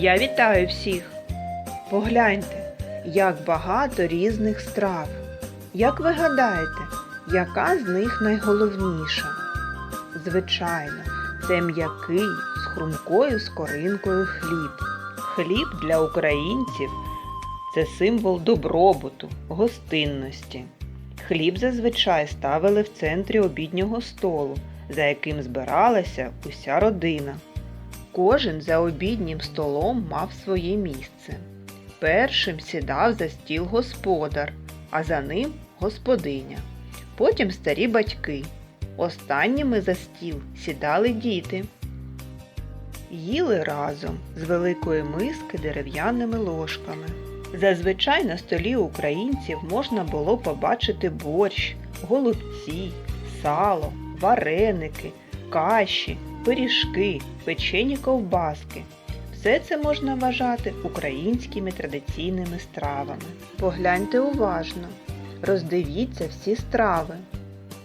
Я вітаю всіх. Погляньте, як багато різних страв. Як ви гадаєте, яка з них найголовніша? Звичайно, це м'який з хрумкою скоринкою хліб. Хліб для українців це символ добробуту, гостинності. Хліб зазвичай ставили в центрі обіднього столу, за яким збиралася уся родина. Кожен за обіднім столом мав своє місце. Першим сідав за стіл господар, а за ним господиня. Потім старі батьки. Останніми за стіл сідали діти. Їли разом з великої миски дерев'яними ложками. Зазвичай на столі українців можна було побачити борщ, голубці, сало, вареники, каші, пиріжки, печені ковбаски. Все це можна вважати українськими традиційними стравами. Погляньте уважно, роздивіться всі страви.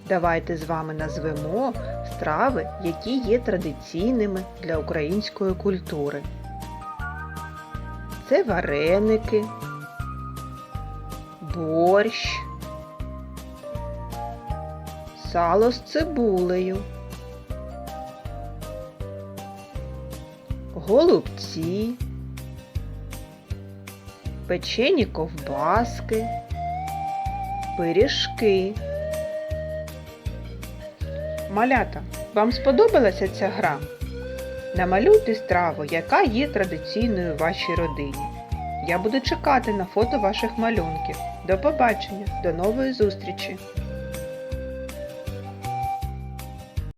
Давайте з вами назвемо страви, які є традиційними для української культури. Це вареники, борщ, сало з цибулею, голубці, печені ковбаски, пиріжки. Малята, вам сподобалася ця гра? Намалюйте страву, яка є традиційною в вашій родині. Я буду чекати на фото ваших малюнків. До побачення, до нової зустрічі!